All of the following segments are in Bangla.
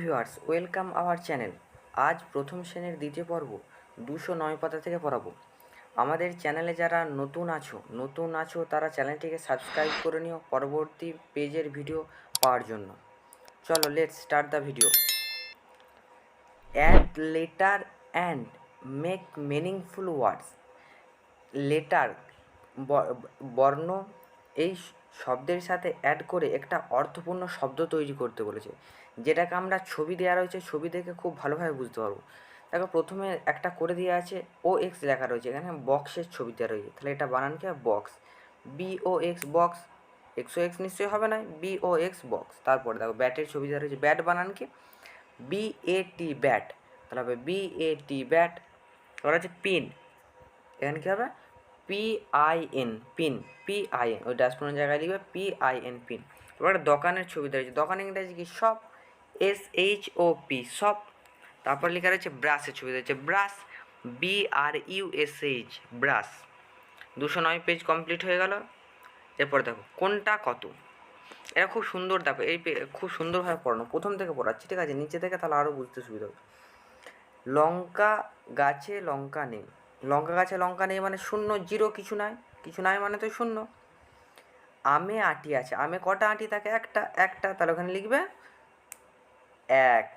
ভিউয়ার্স ওয়েলকাম আওয়ার চ্যানেল আজ প্রথম শ্রেণির দ্বিতীয় পর্ব, দুশো নয় পাতা থেকে পড়াবো। আমাদের চ্যানেলে যারা নতুন আছো নতুন আছো তারা চ্যানেলটিকে সাবস্ক্রাইব করে নিও পরবর্তী পেজের ভিডিও পাওয়ার জন্য। চলো let's start the video add letter and make meaningful words letter বর্ণ, এই শব্দের সাথে অ্যাড করে একটা অর্থপূর্ণ শব্দ তৈরি করতে বলেছে। যেটাকে আমরা ছবি দেওয়া রয়েছে, ছবি দেখে খুব ভালোভাবে বুঝতে পারব। দেখো, প্রথমে একটা করে দেওয়া আছে ও এক্স লেখা রয়েছে, এখানে বক্সের ছবি দেওয়া রয়েছে। তাহলে এটা বানান কি box B O X box X O X নিশ্চয়ই হবে না বি ও এক্স বক্স তারপরে দেখো ব্যাটের ছবি দেওয়া রয়েছে। ব্যাট বানান কি? বি এ টি ব্যাট তাহলে হবে বি এ টি ব্যাট তারপর আছে পিন এখানে কী হবে? P I N pin P I N ওই ড্যাশবোর্ডের জায়গায় লিখবে পি আই এন পিন এবার একটা দোকানের ছবি রয়েছে দোকান ইংরেজি কি? Shop S H O P shop তারপর লেখা রয়েছে ব্রাশের ছবি রয়েছে brush B R U S H brush. দুশো নয় পেজ কমপ্লিট হয়ে গেল। এরপর দেখো, কোনটা কত? এটা খুব সুন্দর, দেখো, এই খুব সুন্দরভাবে পড়ানো। প্রথম থেকে পড়াচ্ছি, ঠিক আছে? নিচে থেকে তাহলে আরও বুঝতে সুবিধা হবে। লঙ্কা গাছে লঙ্কা নেই। লঙ্কা গাছে লঙ্কা নেই মানে শূন্য, জিরো কিছু নাই। কিছু নাই মানে তো শূন্য। আমে আটি আছে। আমে কটা আটি? থাকে একটা একটা। তাহলে ওখানে লিখবে এক।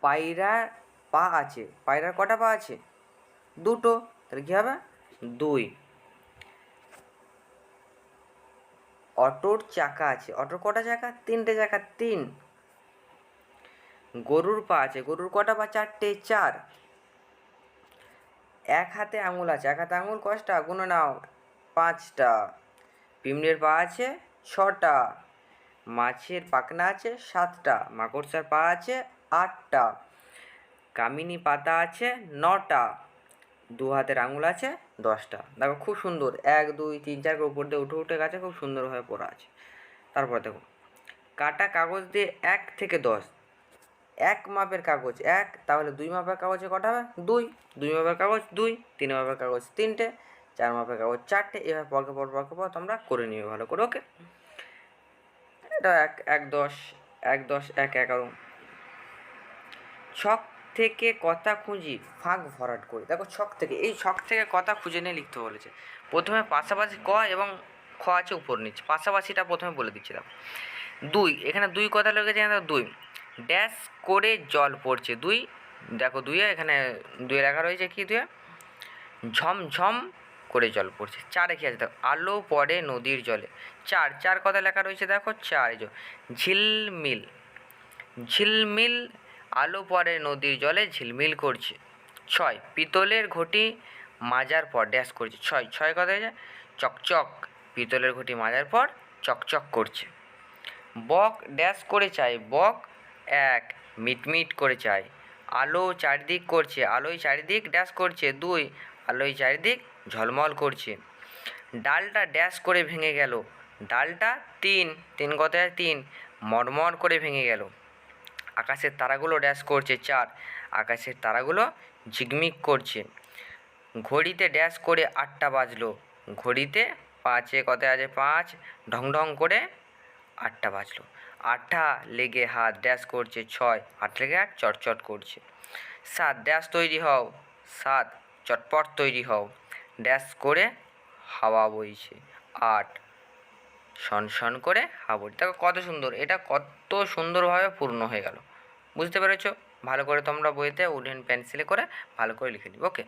পায়রার পা আছে। পায়রার কটা পা আছে? দুটো। তাহলে কী হবে? দুই। অটোর চাকা আছে। অটোর কটা চাকা? তিনটে চাকা। তিন। গরুর পা আছে। গরুর কটা পা? চারটে। চার। এক হাতে আঙুল আছে, এক হাতে আঙুল কয়টা? গুনে নাও, পাঁচটা। পিমড়ের পা আছে ছটা, মাছের পাখনা আছে সাতটা, মাকড়সার পা আছে আটটা, কামিনী পাতা আছে নটা, দু হাতের আঙুল আছে দশটা। দেখো খুব সুন্দর, এক, দুই, তিন, চার উপর দিয়ে উঠে উঠে গেছে, খুব সুন্দরভাবে পড়া আছে। তারপর দেখো, কাটা কাগজ দিয়ে এক থেকে দশ এক মাপের কাগজ, এক, তাহলে দুই মাপের কাগজে কটা হবে? দুই। দুই মাপের কাগজ, দুই। তিন মাপের কাগজ, তিনটে। চার মাপের কাগজ, চারটে। এভাবে পরকে পর পরকে পর তোমরা করে নিবে ভালো করে, ওকে? এটা এক এক দশ এক দশ, এক এগারো। ছক থেকে কথা খুঁজি, ফাঁক ভরাট করি। দেখো ছক থেকে, এই ছক থেকে কথা খুঁজে নিয়ে লিখতে বলেছে। প্রথমে পাশাপাশি ক এবং খ আছে উপর নিচে। পাশাপাশিটা প্রথমে বলে দিচ্ছি দেখো দুই, এখানে দুই কথা লেগেছে দুই। ড্যাশ করে জল পড়ছে। দুই, দেখো দুইয়ে, এখানে দুই লেখা রয়েছে কি দুয়ে ঝমঝম করে জল পড়ছে। চারে কি আছে? দেখো, আলো পড়ে নদীর জলে। চার চার কথা লেখা রয়েছে, দেখো, চার ঝিলমিল ঝিলমিল, আলো পড়ে নদীর জলে, ঝিলমিল করছে। ছয়, পিতলের ঘটি মাজার পর ড্যাশ করছে। ছয় ছয় কথা হয়েছে চকচক, পিতলের ঘটি মাজার পর চকচক করছে। বক, ড্যাশ করে চাই বক এক, মিটমিট করে চায়। আলো চারিদিক করছে, আলোয় চারিদিক ড্যাশ করছে, দুই, আলোয় চারিদিক ঝলমল করছে। ডালটা ড্যাশ করে ভেঙে গেল। ডালটা তিন তিন কথায় তিন মরমর করে ভেঙে গেল। আকাশের তারাগুলো ড্যাশ করছে চার, আকাশের তারাগুলো ঝিকমিক করছে। ঘড়িতে ড্যাশ করে আটটা বাজলো। ঘড়িতে পাঁচে কথায় আছে পাঁচ, ঢং ঢং করে আটটা বাজলো। আটটা লেগে হাত ড্যাশ করছে ছয়, আট লেগে হাত চটচট করছে। সাত, ড্যাশ তৈরি হও। সাত, চটপট তৈরি হও। ড্যাশ করে হাওয়া বইছে। আট শনশন করে বইছে। দেখো কত সুন্দর, এটা কত সুন্দরভাবে পূর্ণ হয়ে গেল। বুঝতে পেরেছ? ভালো করে তোমরা বইতে উডেন পেন্সিলে করে ভালো করে লিখে নিবে, ওকে?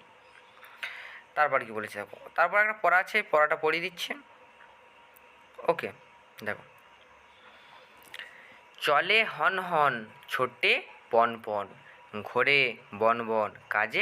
তারপর কি বলেছে দেখো? তারপর একটা পড়া আছে পড়াটা পড়িয়ে দিচ্ছে। ওকে, দেখো। চলে হন হন ছোটে পন পন ঘোরে বন বন কাজে